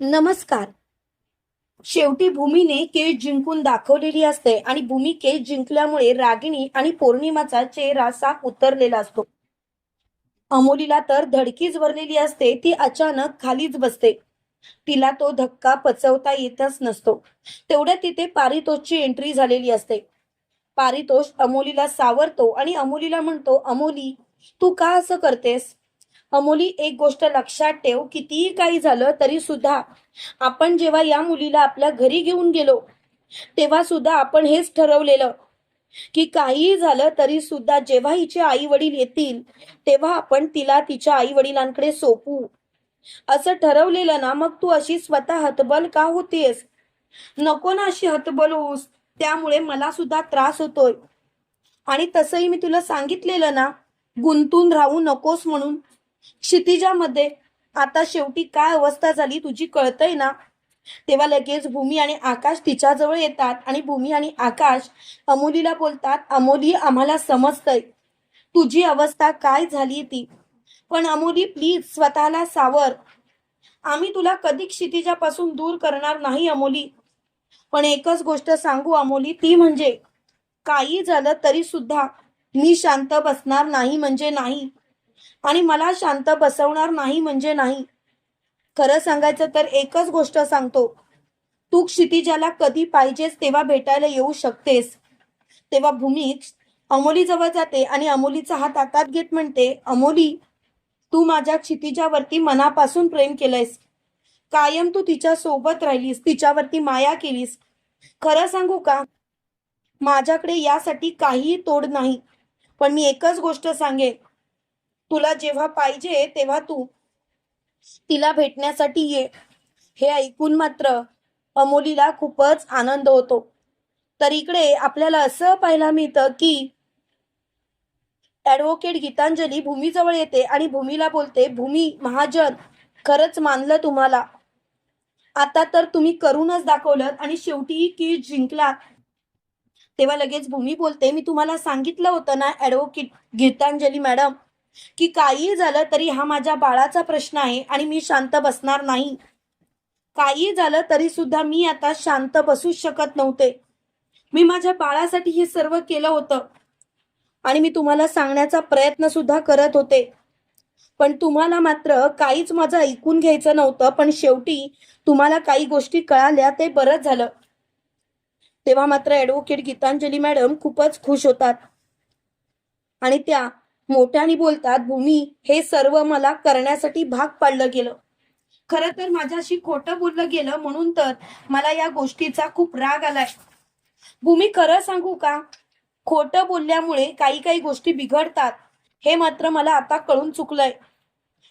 नमस्कार. शेवटी भूमीने केस जिंकून दाखवलेली असते आणि भूमी केस जिंकल्यामुळे रागिणी आणि पौर्णिमाचा चेहरा साफ उतरलेला असतो. अमोलीला तर धडकीच भरलेली असते ती अचानक खालीच बसते. तिला तो धक्का पचवता येतच नसतो. तेवढ्या तिथे पारितोषची एंट्री झालेली असते. पारितोष अमोलीला सावरतो आणि अमोलीला म्हणतो अमोली तू का असं करतेस? अमोली एक गोष्ट लक्षात ठेव कितीही काही झालं तरी सुद्धा आपण जेव्हा या मुलीला आपल्या घरी घेऊन गेलो तेव्हा सुद्धा आपण हेच ठरवलेलं की काहीही झालं तरी सुद्धा जेव्हा हिचे आई वडील येतील तेव्हा आपण तिला तिच्या आई वडिलांकडे सोपू. असं ठरवलेलं ना मग तू अशी स्वतः हतबल का होतेस? नको ना अशी हतबल होऊस त्यामुळे मला सुद्धा त्रास होतोय. आणि तसंही मी तुला सांगितलेलं ना गुंतून राहू नकोस म्हणून. क्षितिजामध्ये आता शेवटी काय अवस्था झाली तुझी कळतंय ना? तेव्हा लगेच भूमी आणि आकाश तिच्याजवळ येतात आणि भूमी आणि आकाश अमोलीला बोलतात अमोली आम्हाला समजतंय. तुझी अवस्था काय झाली ती? पण अमोली प्लीज स्वतःला सावर. आम्ही तुला कधी क्षितिजापासून दूर करणार नाही अमोली. पण एकच गोष्ट सांगू अमोली ती म्हणजे काही झालं तरी सुद्धा मी शांत बसणार नाही म्हणजे नाही. आणि मला शांत बसवणार नाही म्हणजे नाही. खरं सांगायचं तर एकच गोष्ट सांगतो. तू क्षितिजाला कधी पाहिजेस तेव्हा भेटायला येऊ शकतेस. तेव्हा भूमी अमोली जवळ जाते आणि अमोलीचा हात हातात घेत म्हणते अमोली तू माझ्या क्षितिजावरती मनापासून प्रेम केलंयस. कायम तू तिच्या सोबत राहिलीस तिच्यावरती माया केलीस. खरं सांगू का? माझ्याकडे यासाठी काहीही तोड नाही. पण मी एकच गोष्ट सांगेन. तुला जेव्हा पाहिजे तेव्हा तू तिला भेटण्यासाठी ये. हे ऐकून मात्र अमोलीला खूपच आनंद होतो. तर इकडे आपल्याला असं पाहायला मिळतं की ऍडव्होकेट गीतांजली भूमीजवळ येते आणि भूमीला बोलते भूमी महाजन खरंच मानलं तुम्हाला. आता तर तुम्ही करूनच दाखवलं आणि शेवटी की जिंकला. तेव्हा लगेच भूमी बोलते मी तुम्हाला सांगितलं होतं ना ऍडव्होकेट गीतांजली मॅडम की काही झालं तरी हा माझ्या बाळाचा प्रश्न आहे आणि मी शांत बसणार नाही. काही झालं तरी सुद्धा मी आता शांत बसू शकत नव्हते. मी माझ्या बाळासाठी हे सर्व केलं होतं. आणि मी तुम्हाला सांगण्याचा प्रयत्न सुद्धा करत होते. पण तुम्हाला मात्र काहीच माझं ऐकून घ्यायचं नव्हतं पण शेवटी तुम्हाला काही गोष्टी कळाल्या ते बरंच झालं. तेव्हा मात्र ऍडव्होकेट गीतांजली मॅडम खूपच खुश होतात. आणि त्या मोठ्याने बोलतात भूमी हे सर्व मला करण्यासाठी भाग पाडलं गेलं. खरं तर माझ्याशी खोटं बोललं गेलं म्हणून तर मला या गोष्टीचा खूप राग आलाय. भूमी खरं सांगू का? खोटं बोलल्यामुळे काही काही गोष्टी बिघडतात. हे मात्र मला आता कळून चुकलंय.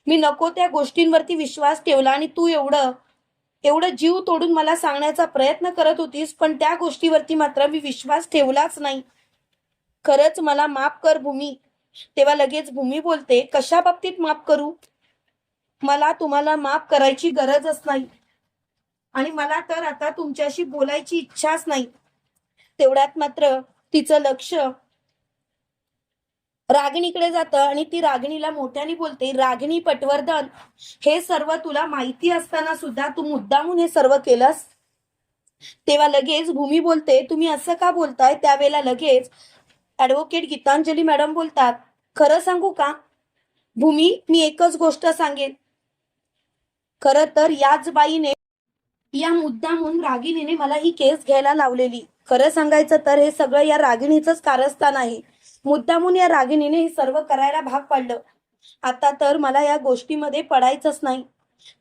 मी नको त्या गोष्टींवरती विश्वास ठेवला आणि तू एवढं एवढं जीव तोडून मला सांगण्याचा प्रयत्न करत होतीस पण त्या गोष्टीवरती मात्र मी विश्वास ठेवलाच नाही. खरंच मला माफ कर भूमी. तेव्हा लगेच भूमी बोलते कशा बाबतीत माफ करू? मला तुम्हाला माफ करायची गरजच नाही. आणि मला तर आता तुमच्याशी बोलायची इच्छाच नाही. तेवढ्यात मात्र तिचं लक्ष रागिणीकडे जातं आणि ती रागिणीला मोठ्याने बोलते रागिणी पटवर्धन हे सर्व तुला माहिती असताना सुद्धा तू मुद्दामून हे सर्व केलंस? तेव्हा लगेच भूमी बोलते तुम्ही असं का बोलताय? त्यावेळेला लगेच ऍडव्होकेट गीतांजली मॅडम बोलतात. खरं सांगू का? भूमी मी एकच गोष्ट सांगेन. खर तर याच बाईने या मुद्दामून रागिणीने मला ही केस घ्यायला लावलेली. खरं सांगायचं तर हे सगळं या रागिणीचंच कारस्थान आहे. मुद्दामून या रागिणीने हे सर्व करायला भाग पाडलं. आता तर मला या गोष्टीमध्ये पडायचंच नाही.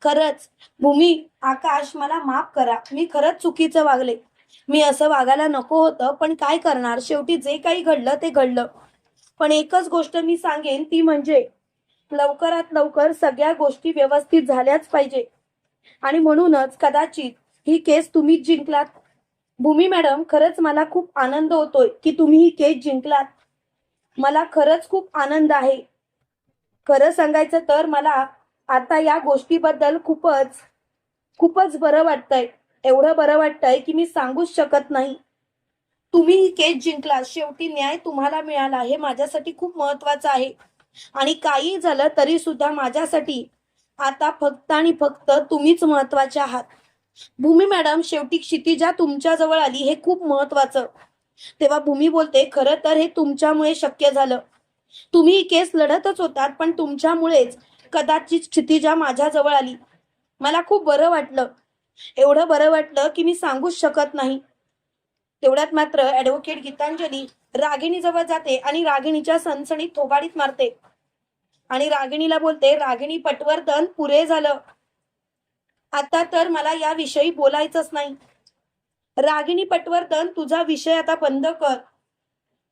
खरंच भूमी आकाश मला माफ करा. मी खरंच चुकीचं वागले. मी असं वागायला नको होतं पण काय करणार? शेवटी जे काही घडलं ते घडलं. पण एकच गोष्ट मी सांगेन ती म्हणजे लवकरात लवकर सगळ्या गोष्टी व्यवस्थित झाल्याच पाहिजे. आणि म्हणूनच कदाचित ही केस तुम्हीच जिंकलात. भूमी मॅडम खरंच मला खूप आनंद होतोय की तुम्ही ही केस जिंकलात. मला खरंच खूप आनंद आहे. खरं सांगायचं तर मला आता या गोष्टीबद्दल खूपच खूपच बरं वाटतंय. एवढं बरं वाटतंय की मी सांगूच शकत नाही. तुम्ही ही केस जिंकला. शेवटी न्याय तुम्हाला मिळाला. हे माझ्यासाठी खूप महत्वाचं आहे. आणि काही झालं तरी सुद्धा माझ्यासाठी आता फक्त आणि फक्त तुम्हीच महत्त्वाचे आहात. भूमी मॅडम शेवटी क्षितिजा तुमच्या जवळ आली हे खूप महत्वाचं तेव्हा भूमी बोलते खरं तर हे तुमच्यामुळे शक्य झालं. तुम्ही ही केस लढतच होतात पण तुमच्यामुळेच कदाचित क्षितिजा माझ्याजवळ आली. मला खूप बरं वाटलं. एवढं बरं वाटलं की मी सांगूच शकत नाही. तेवढ्यात मात्र ऍडव्होकेट गीतांजली रागिणी जवळ जाते आणि रागिणीच्या सणसणीत थोबाडीत मारते. आणि रागिणीला बोलते रागिणी पटवर्धन पुरे झालं. आता तर मला याविषयी बोलायचंच नाही. रागिणी पटवर्धन तुझा विषय आता बंद कर.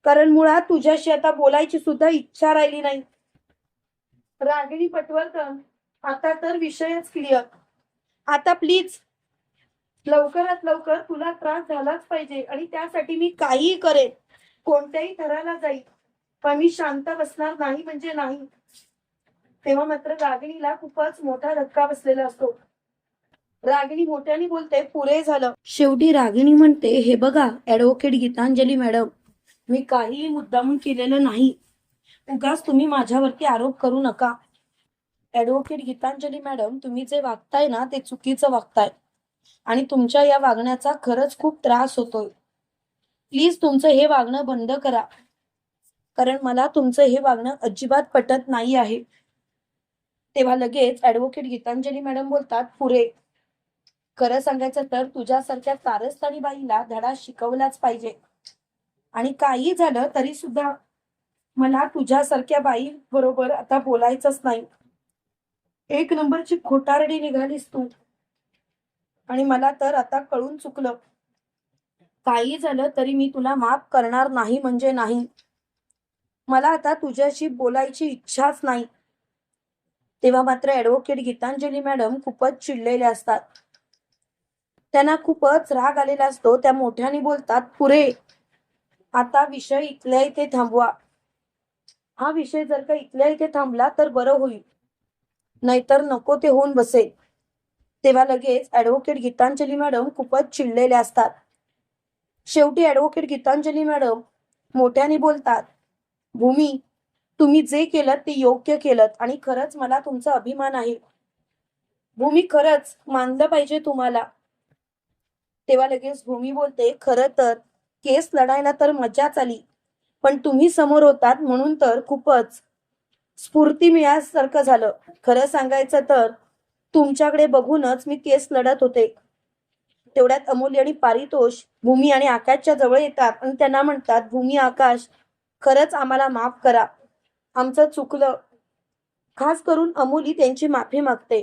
कारण मुळात तुझ्याशी आता बोलायची सुद्धा इच्छा राहिली नाही. रागिणी पटवर्धन आता तर विषयच क्लिअर आता प्लीज लवकरात लवकर तुला त्रास झालाच पाहिजे आणि त्यासाठी मी काहीही करेन. कोणत्याही थराला जाईल पण मी शांत बसणार नाही म्हणजे नाही. तेव्हा मात्र रागिणीला खूपच मोठा धक्का बसलेला असतो. रागिणी मोठ्याने बोलते पुरे झालं. शेवटी रागिणी म्हणते हे बघा ऍडव्होकेट गीतांजली मॅडम मी काहीही मुद्दामून केलेलं नाही. उगाच तुम्ही माझ्यावरती आरोप करू नका. ऍडव्होकेट गीतांजली मॅडम तुम्ही जे वागताय ना ते चुकीचं वागताय. आणि तुमच्या या वागण्याचा खरंच खूप त्रास होतोय प्लीज तुमचं हे वागणं बंद करा. कारण मला तुमचं हे वागणं अजिबात पटत नाही आहे. तेव्हा लगेच ऍडव्होकेट गीतांजली मॅडम बोलतात पुरे खरं सांगायचं तर तुझ्यासारख्या तारस्थानी बाईला धडा शिकवलाच पाहिजे. आणि काही झालं तरी सुद्धा मला तुझ्यासारख्या बाई बरोबर आता बोलायचंच नाही. एक नंबरची खोटारडी निघालीस तू. आणि मला तर आता कळून चुकलं. काही झालं तरी मी तुला माफ करणार नाही म्हणजे नाही. मला आता तुझ्याशी बोलायची इच्छाच नाही. तेव्हा मात्र ऍडव्होकेट गीतांजली मॅडम खूपच चिडलेल्या असतात. त्यांना खूपच राग आलेला असतो. त्या मोठ्याने बोलतात पुरे आता विषय इथल्या इथे थांबवा. हा विषय जर का इथल्या इथे थांबला तर बरं होईल. नाहीतर नको ते होऊन बसेल. तेव्हा लगेच ऍडव्होकेट गीतांजली मॅडम खूपच चिडलेल्या असतात. शेवटी ऍडव्होकेट गीतांजली मॅडम मोठ्याने बोलतात भूमी तुम्ही जे केलं ते योग्य केलं आणि खरंच मला तुमचा अभिमान आहे. भूमी खरंच मानलं पाहिजे तुम्हाला. तेव्हा लगेच भूमी बोलते खरं तर केस लढायला तर मजाच आली पण तुम्ही समोर होतात म्हणून तर खूपच स्फूर्ती मिळाल्यासारखं झालं. खरं सांगायचं तर तुमच्याकडे बघूनच मी केस लढत होते. तेवढ्यात अमूल्य आणि पारितोष भूमी आणि आकाशच्या जवळ येतात आणि त्यांना म्हणतात भूमी आकाश खरंच आम्हाला माफ करा. आमचं चुकलं. खास करून अमोली त्यांची माफी मागते.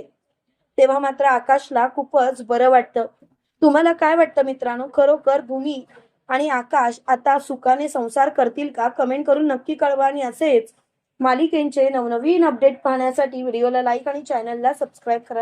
तेव्हा मात्र आकाशला खूपच बरं वाटतं. तुम्हाला काय वाटतं मित्रांनो? खरोखर भूमी आणि आकाश आता सुखाने संसार करतील का? कमेंट करून नक्की कळवा आणि असेच मालिकेंचे नवनवीन अपडेट पाहण्यासाठी व्हिडिओला लाईक आणि चॅनलला सबस्क्राईब करा.